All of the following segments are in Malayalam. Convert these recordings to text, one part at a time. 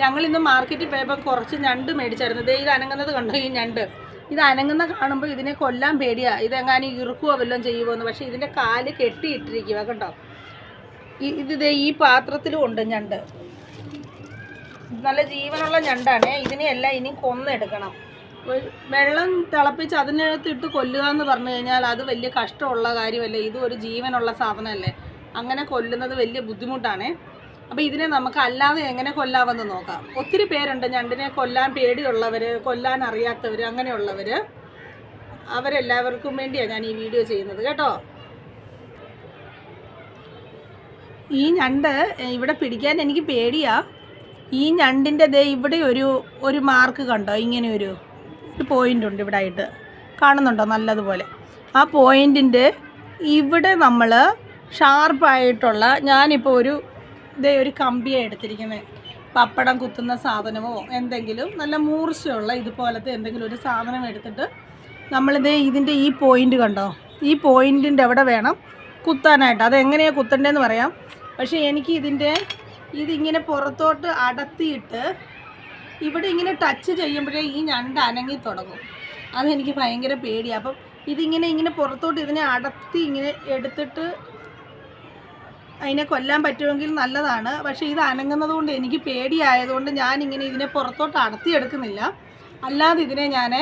ഞങ്ങൾ ഇന്ന് മാർക്കറ്റിൽ പോയപ്പോൾ കുറച്ച് ഞണ്ട് മേടിച്ചായിരുന്നു. ദേ ഇത് അനങ്ങുന്നത് കണ്ടോ? ഈ ഞണ്ട്. ഇത് അനങ്ങുന്ന കാണുമ്പോൾ ഇതിനെ കൊല്ലാൻ പേടിയാ. ഇതെങ്ങാനും ഇറുക്കുവോ വല്ലതും ചെയ്യുമോന്ന് പക്ഷേ ഇതിന്റെ കാൽ കെട്ടിയിട്ടിരിക്കുക കേട്ടോ ഇത് ഈ പാത്രത്തിലും ഉണ്ട് ഞണ്ട്. നല്ല ജീവനുള്ള ഞണ്ടാണ്. ഇതിനെയെല്ലാം ഇനി കൊന്നെടുക്കണം. വെള്ളം തിളപ്പിച്ച് അതിനകത്തിട്ട് കൊല്ലുക എന്ന് പറഞ്ഞു കഴിഞ്ഞാൽ അത് വലിയ കഷ്ടമുള്ള കാര്യമല്ലേ? ഇതും ഒരു ജീവനുള്ള സാധനമല്ലേ? അങ്ങനെ കൊല്ലുന്നത് വലിയ ബുദ്ധിമുട്ടാണ്. അപ്പോൾ ഇതിനെ നമുക്ക് അല്ലാതെ എങ്ങനെ കൊല്ലാമെന്ന് നോക്കാം. ഒത്തിരി പേരുണ്ട്. ഞണ്ടിനെ കൊല്ലാൻ പേടിയുള്ളവർ കൊല്ലാൻ അറിയാത്തവർ അങ്ങനെയുള്ളവർ അവരെല്ലാവർക്കും വേണ്ടിയാണ് ഞാൻ ഈ വീഡിയോ ചെയ്യുന്നത്. കേട്ടോ? ഈ ഞണ്ട് ഇവിടെ പിടിക്കാൻ എനിക്ക് പേടിയാ. ഈ ഞണ്ടിന്റെ ദേ ഇവിടെ ഒരു ഒരു മാർക്ക് കണ്ടോ? ഇങ്ങനെ ഒരു ഒരു പോയിന്റ് ഉണ്ട് ഇവിടെ ആയിട്ട് കാണുന്നുണ്ടോ? നല്ലതുപോലെ. ആ പോയിന്റിന്റെ ഇവിടെ നമ്മൾ ഷാർപ്പായിട്ടുള്ള ഞാനിപ്പോൾ ഒരു ഇതേ ഒരു കമ്പിയാണ് എടുത്തിരിക്കുന്നത് പപ്പടം കുത്തുന്ന സാധനമോ എന്തെങ്കിലും നല്ല മൂർച്ചയുള്ള ഇതുപോലത്തെ എന്തെങ്കിലും ഒരു സാധനം എടുത്തിട്ട് നമ്മളിതേ ഇതിന്റെ ഈ പോയിന്റ് കണ്ടോ? ഈ പോയിന്റിന്റെ അവിടെ വേണം കുത്താനായിട്ട്. അതെങ്ങനെയാണ് കുത്തണ്ടേന്ന് പറയാം. പക്ഷേ എനിക്ക് ഇതിന്റെ ഇതിങ്ങനെ പുറത്തോട്ട് അടത്തിയിട്ട് ഇവിടെ ഇങ്ങനെ ടച്ച് ചെയ്യുമ്പോഴേ ഈ ഞണ്ട് അനങ്ങി തുടങ്ങും. അതെനിക്ക് ഭയങ്കര പേടിയാണ് അപ്പം ഇതിങ്ങനെ ഇങ്ങനെ പുറത്തോട്ട് ഇതിനെ അടത്തി ഇങ്ങനെ എടുത്തിട്ട് അതിനെ കൊല്ലാൻ പറ്റുമെങ്കിൽ നല്ലതാണ്. പക്ഷേ ഇത് അനങ്ങുന്നതുകൊണ്ട് എനിക്ക് പേടിയായതുകൊണ്ട് ഞാനിങ്ങനെ ഇതിനെ പുറത്തോട്ട് അടത്തിയെടുക്കുന്നില്ല. അല്ലാതെ ഇതിനെ ഞാൻ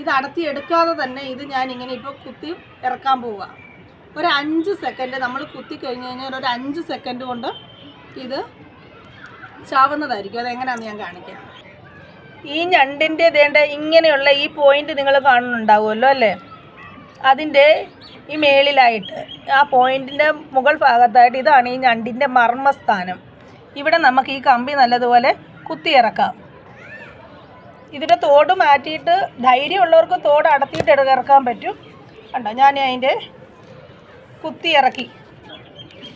ഇത് അടത്തിയെടുക്കാതെ തന്നെ ഇത് ഞാൻ ഇങ്ങനെ ഇപ്പോൾ കുത്തി ഇറക്കാൻ പോവുക. ഒരു അഞ്ച് സെക്കൻഡ് നമ്മൾ കുത്തി കഴിഞ്ഞ് കഴിഞ്ഞാൽ ഒരു അഞ്ച് സെക്കൻഡ് കൊണ്ട് ഇത് ചാവുന്നതായിരിക്കും. അതെങ്ങനെയാണെന്ന് ഞാൻ കാണിക്കാം. ഈ ഞണ്ടിന്റെ ഇതേണ്ട ഇങ്ങനെയുള്ള ഈ പോയിന്റ് നിങ്ങൾ കാണുന്നുണ്ടാവുമല്ലോ അല്ലേ? അതിന്റെ ഈ മേളിലായിട്ട് ആ പോയിന്റിന്റെ മുകൾ ഭാഗത്തായിട്ട് ഇതാണ് ഈ ഞണ്ടിന്റെ മർമ്മസ്ഥാനം. ഇവിടെ നമുക്ക് ഈ കമ്പി നല്ലതുപോലെ കുത്തിയിറക്കാം. ഇതിന്റെ തോട് മാറ്റിയിട്ട് ധൈര്യമുള്ളവർക്ക് തോട് അടത്തിയിട്ട് ഇറക്കാൻ പറ്റും. കണ്ടോ? ഞാൻ അതിന്റെ കുത്തിയിറക്കി.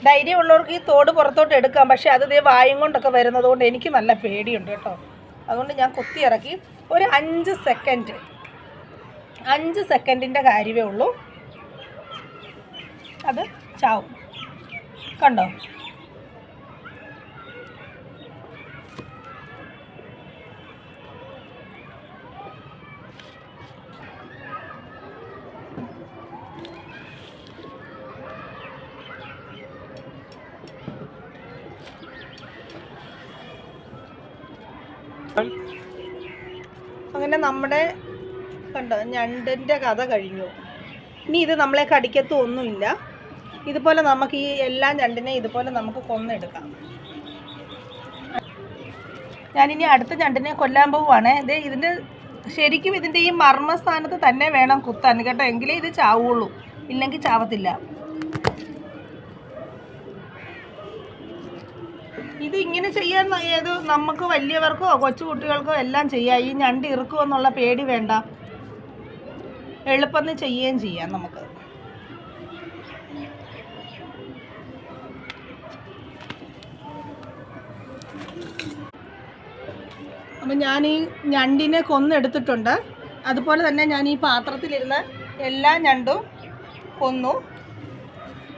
ധൈര്യമുള്ളവർക്ക് ഈ തോട് പുറത്തോട്ട് എടുക്കാം. പക്ഷേ അത് ഇതേ വായും കൊണ്ടൊക്കെ വരുന്നത് കൊണ്ട് എനിക്ക് നല്ല പേടിയുണ്ട് കേട്ടോ. അതുകൊണ്ട് ഞാൻ കുത്തിയിറക്കി. ഒരു അഞ്ച് സെക്കൻഡ്. അഞ്ച് സെക്കൻഡിന്റെ കാര്യമേ ഉള്ളൂ. അത് ചാവും. കണ്ടോ? അങ്ങനെ നമ്മുടെ കണ്ടോ? ഞണ്ടിന്റെ കഥ കഴിഞ്ഞു. ഇനി ഇത് നമ്മളെ കടിക്കത്തൊന്നുമില്ല ഇതുപോലെ നമുക്ക് ഈ എല്ലാ ഞണ്ടിനെ ഇതുപോലെ നമുക്ക് കൊന്നെടുക്കാം. ഞാനിനി അടുത്ത ഞണ്ടിനെ കൊല്ലാൻ പോവുകയാണ് ഇത് ഇതിന്റെ ശരിക്കും ഇതിന്റെ ഈ മർമ്മസ്ഥാനത്ത് തന്നെ വേണം കുത്താൻ. കേട്ടോ എങ്കിലേ ഇത് ചാവുള്ളൂ. ഇല്ലെങ്കിൽ ചാവത്തില്ല. ഇത് ഇങ്ങനെ ചെയ്യാൻ ഏത് നമുക്ക് വലിയവർക്കോ കൊച്ചു കുട്ടികൾക്കോ എല്ലാം ചെയ്യാം. ഈ ഞണ്ട് ഇറുക്കുമെന്നുള്ള പേടി വേണ്ട. എളുപ്പം ചെയ്യുകയും ചെയ്യാം നമുക്ക്. അപ്പം ഞാൻ ഈ ഞണ്ടിനെ കൊന്നെടുത്തിട്ടുണ്ട്. അതുപോലെ തന്നെ ഞാൻ ഈ പാത്രത്തിലിരുന്ന എല്ലാ ഞണ്ടും കൊന്നു.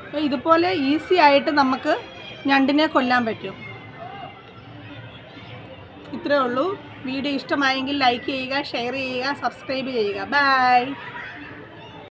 അപ്പോൾ ഇതുപോലെ ഈസി ആയിട്ട് നമുക്ക് ഞണ്ടിനെ കൊല്ലാൻ പറ്റും. ഇത്രയേ ഉള്ളൂ. വീഡിയോ ഇഷ്ടമായെങ്കിൽ ലൈക്ക് ചെയ്യുക ഷെയർ ചെയ്യുക സബ്സ്ക്രൈബ് ചെയ്യുക. ബൈ.